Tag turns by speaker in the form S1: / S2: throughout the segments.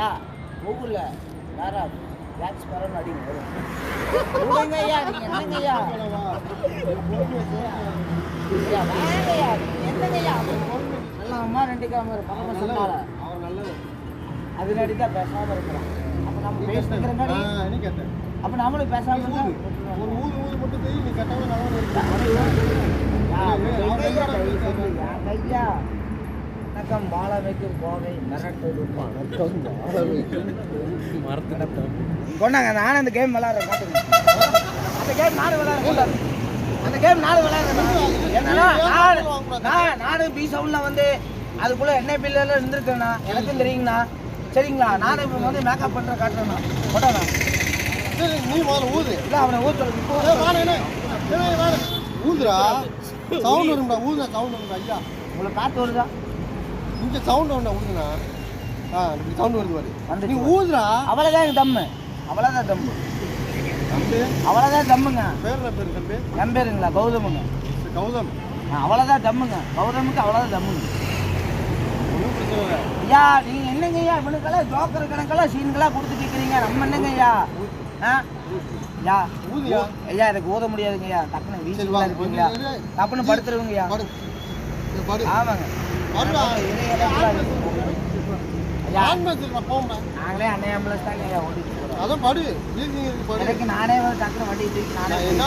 S1: ஐயா கூகுளில் வேற ஜாக்ஸ் பரவன் அடிங்க வரும். ஐயா நீங்க என்னங்க ஐயா ஐயா வேலையா என்னங்க ஐயா நல்லா அம்மா ரெண்டு காமர் பரம சொன்னால
S2: அவன் நல்லது
S1: அது நடி தான் பேசாம இருக்கிறோம் அப்ப நம்ம பேசிக்கிற மாதிரி அப்ப நம்மளும் பேசாம இருந்தா
S2: ஒரு ஊது ஊது மட்டும் தெரியும் நீ கட்டவன நல்லா இருக்கு
S1: ஐயா வணக்கம். வாழ வைக்கும் கோவை மிரட்டது கொண்டாங்க நானும் அந்த கேம் காட்டுங்க. அந்த கேம் நானும் கொண்டாங்க. அந்த கேம் நானும் விளையாடுறேன் என்னன்னா நான் நான் நானும் பி சவுண்ட்ல வந்து அதுக்குள்ள எண்ணெய் பில்லில் இருந்திருக்கேண்ணா எனக்கும் தெரியுங்கண்ணா. சரிங்களா? நானும் இப்போ வந்து மேக்கப் பண்ணுற காட்டுறேண்ணா. கொண்டாண்ணா
S2: சரி நீ முதல்ல ஊது.
S1: இல்லை அவனை ஊர் சொல்லு இப்போ
S2: ஏய், வாடா, என்ன? ஏய், வாடா. ஊதுடா. சவுண்ட் வரும்டா ஊதுடா சவுண்ட் வரும்டா ஐயா.
S1: உங்களுக்கு காற்று வருதா?
S2: இங்க சவுண்ட் வரும்டா ஊதுனா ஆ இப்படி சவுண்ட் வருது பாரு.
S1: வந்துச்சு
S2: நீ
S1: பாரு.
S2: ஊதுடா.
S1: அவ்வளோதான் என் தம்மு. அவ்வளோதான் தம்மு.
S2: தம்பி.
S1: அவ்வளோதான் தம்முங்க.
S2: பேர்ல பேர் தம்பி.
S1: என் பேருங்களா? கௌதமுங்க.
S2: கௌதம்.
S1: அவ்வளோதான் தம்முங்க. கௌதமுக்கு அவ்வளோதான் தம்முங்க. ஐயா நீங்க என்னங்க ஐயா? இவனுக்கெல்லாம் ஜோக்கர் கணக்கெல்லாம் சீன்கெல்லாம் கொடுத்துட்டு இருக்கிறீங்க நம்ம என்னங்க ஐயா? ஆ? ஐயா
S2: ஊதியா?
S1: ஐயா எனக்கு ஊத முடியாதுங்க ஐயா. டக்குனு
S2: சரி,
S1: வீட்டுல
S2: வா,
S1: இருக்கீங்களா
S2: கொஞ்சம் இரு.
S1: டப்புன்னு படுத்துருவீங்க ஐயா ஆமாங்க. நாங்களே அன்னை ஆம்புலன்ஸ் ஓட்டிட்டு போறோம்.
S2: அதான் பாடு.
S1: எனக்கு நானே வந்து டக்குனு வண்டி தூக்கி நானே
S2: என்ன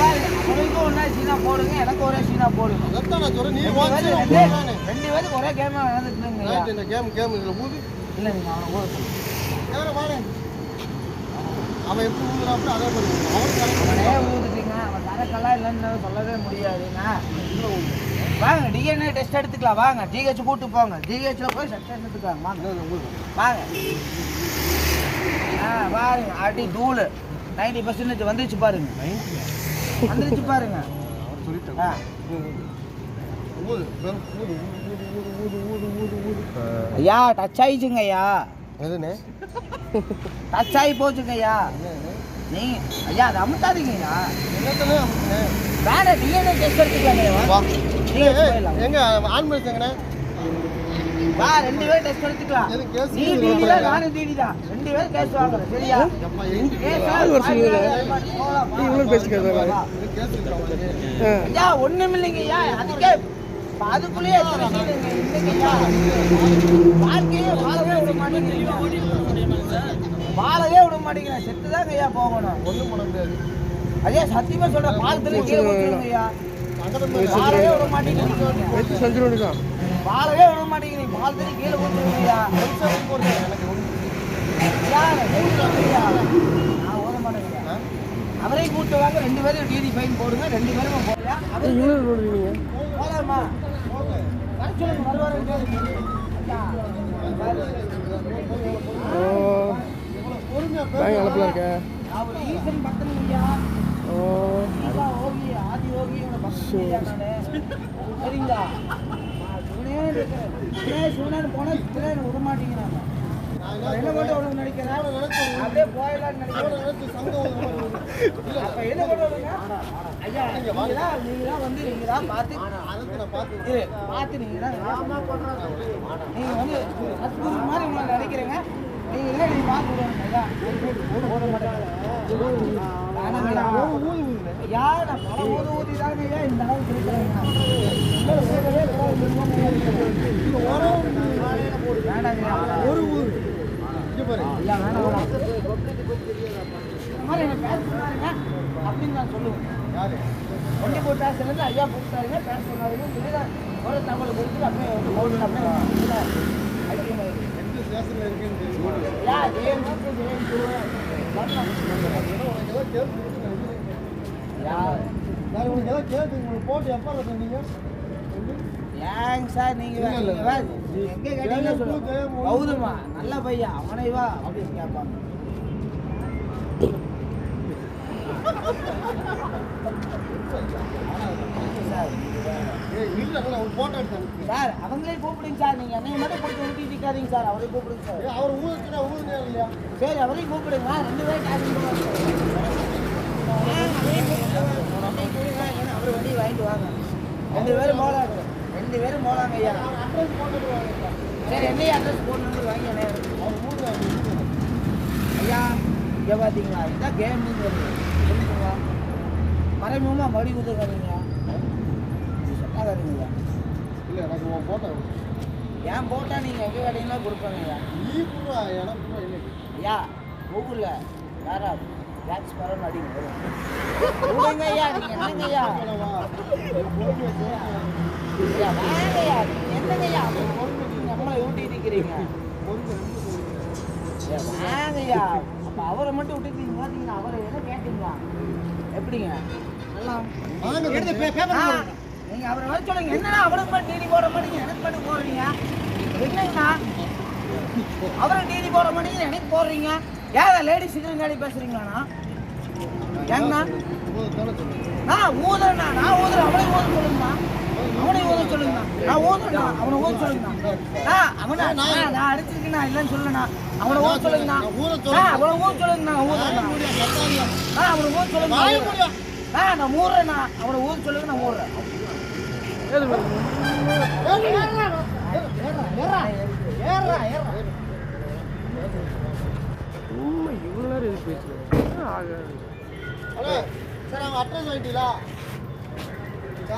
S1: பாருங்க, அவனுக்கும் ஒன்றா சீனா போடுங்க எனக்கு ஒரே சீனா போடுங்க.
S2: அதைத்தான் நான் சொல்றேன். நீ
S1: ரெண்டு ரெண்டு- பேருக்கு ஒரே கேமா
S2: ரைட், இந்த கேம் கேம் இதுல ஊது
S1: இல்லை நீங்கள் அவனை ஊத சொல்லுங்க.
S2: அவன் எப்படி ஊதுறான் அதே மாதிரி அவனே
S1: ஊதுட்டுங்க அவன் தரக்கெல்லாம் இல்லைன்னு சொல்லவே முடியாதுங்க வாங்க டிஎன்ஏ டெஸ்ட் எடுத்துக்கலாம். வாங்க ஜிஹெச் கூட்டு போங்க. ஜிஹெச்ல போய் செட் எடுத்துக்கலாம். வாங்க. வாங்க. ஆ பாருங்க அடி தூள். நைன்டி பர்சன்டேஜ் வந்துருச்சு பாருங்க. வந்துருச்சு பாருங்க. ஆ ஐயா டச் ஆயிடுச்சுங்க ஐயா.
S2: எதுனே
S1: டச் ஆகி போச்சுங்க ஐயா. நீ ஐயா அது அமுத்தாதீங்க ஐயா. வேற டிஎன்ஏ டெஸ்ட் எடுத்துக்கலாங்க
S2: எங்க ஆம்புலன்ஸ் எங்கண்ணே?
S1: வா ரெண்டு பேரும் டெஸ்ட் எடுத்துக்கலாம். நீ டிடி தான் நானும் ரெண்டு பேரும் கேஸ் வாங்குறோம் சரியா? பேசிக்கிறதா? ஐயா அதுக்கே இப்ப அதுக்குள்ளேயே எத்தனை சீனுங்க இல்லைங்க ஐயா வாழ்க்கையே வாழவே விட மாட்டேங்கிறீங்க வாழவே விட மாட்டேங்கிறேன் செத்துதாங்க ஐயா போகணும்.
S2: ஒண்ணும் பண்ண முடியாது.
S1: ஐயா சத்தியமா சொல்றேன் பாலத்துல கீழே ஐயா விட மாட்டேங்கிறீங்க வாழவே விட மாட்டேங்கிறீங்க பாலத்துல கீழே ஊத்துருங்க ஐயா
S2: எனக்கு
S1: நான் ஓட மாட்டேங்கிறேன் அவரையும் கூட்டு வாங்க ரெண்டு பேரும் டிடி ஃபைன் போடுங்க ரெண்டு பேரும் சொல்லுங்க வருவாரு ஐயா அவர் சரிங்களா சிவனேன்னு போனா என்னை விட மாட்டேங்கிறாங்க என்ன மட்டும் உனக்கு நினைக்கிறேன் அப்படியே போயிடலாம்னு நினைக்கிறேன் அப்ப என்ன பண்ணுவாங்க ஐயா நீங்க தான் நீங்க தான் வந்து நீங்க தான் பார்த்து பார்த்து நீங்க தான் நீங்க வந்து சத்குரு மாதிரி உங்களை நினைக்கிறீங்க நீங்க இல்லை நீங்க பார்த்து விடுங்க ஐயா மாட்டேங்க ஐயா நான் பல ஊதி ஊதி தாங்க ஐயா இந்த அளவுக்கு இருக்கிறேங்க வேணாங்கய்யா
S2: ஒரு ஊர்.
S1: ஐயா வேணாம் வேணாம். இந்த மாதிரி என்ன பேச சொன்னாருங்க? அப்படின்னு நான் சொல்லுவேன்.
S2: யாரு?
S1: ஒண்டி போட்டு பேசுறது ஐயா போட்டாருங்க பேச சொன்னாருங்க. சொல்லிதான் ஒரு தகவல் கொடுத்து அப்படியே போட்டு அப்படியே
S2: ஸ்டேஷன்ல இருக்குன்னு தெரியும்?
S1: ஐயா
S2: நான் உனக்கு ஏதோ கேஸ் உங்களுக்கு போட்டு எப்போ சொன்னீங்க?
S1: ஏங்க சார் நீங்க எங்க
S2: ஜெயம்
S1: கௌதமா நல்ல பையன் அவனை வா அப்படின்னு கேட்பாங்க சார் அவங்களே கூப்பிடுங்க சார் நீங்க என்னைய மட்டும் கொடுத்து ஊட்டிட்டு இருக்காதீங்க சார் அவரை கூப்பிடுங்க சார்
S2: அவர் ஊருக்கு ஊருக்கு இல்லையா?
S1: சரி அவரையும் கூப்பிடுங்க. ரெண்டு பேரும் டாக்ஸி அவர் வண்டி வாங்கிட்டு வாங்க ரெண்டு பேரும் போலாங்க ரெண்டு பேரும் போலாங்க ஐயா சரி என்னைய அட்ரஸ் போட்டு வாங்கி. என்ன இங்கே பார்த்தீங்களா இதான் கேமுங்க சொல்லுங்க மறைமுகமாக மடி கொடுத்துருக்காதீங்க சொல்லாதீங்களா
S2: இல்லை எனக்கு போட்டோ
S1: ஏன் போட்டால் நீங்கள் எங்கே கேட்டீங்களா கொடுப்பாங்க
S2: நீ கூட
S1: ஐயா கூகுளில் யாரா ஜாக்ஸ் பரவல் அடிங்க விடுங்க ஐயா நீங்கள் என்னங்க ஐயா ஐயா வாங்க ஐயா நீங்கள் என்னங்க நம்மளை ஊட்டி இருக்கிறீங்க ஐயா, அப்போ அவரை மட்டும் விட்டுட்டீங்க பார்த்தீங்கன்னா அவரை என்ன கேட்டீங்களா எப்படிங்க நல்லா நீங்க அவரை வர சொல்லுங்க என்னடா அவரை மட்டும் டிடி போட மாட்டீங்க எனக்கு மட்டும் போடுறீங்க என்னங்கண்ணா அவரை நீதி போட மணி எனக்கு போடுறீங்க ஏன் லேடிஸ் இதுங்காடி பேசுறீங்களாண்ணா ஏங்கண்ணா நான் ஊதுறேண்ணா நான் ஊதுறேன் அவனை ஊத சொல்லுங்கண்ணா அவனை ஊத சொல்லுங்கண்ணா நான் ஊதுறேண்ணா அவனை ஊத சொல்லுங்கண்ணா நான் அவனை நான் நான் அடிச்சிருக்கேண்ணா இல்லைன்னு சொல்லுண்ணா அவனை ஊத சொல்லுங்கண்ணா ஆ, அவனை ஊத சொல்லுங்கண்ணா ஊதுறேண்ணா ஆ அவனை ஊத சொல்லுங்க ஆ நான் ஊடுறேண்ணா அவனை ஊத சொல்லுங்க நான் ஊடுறேன்
S2: சரி அவங்க அட்ரஸ் வாங்கிட்டீங்களா?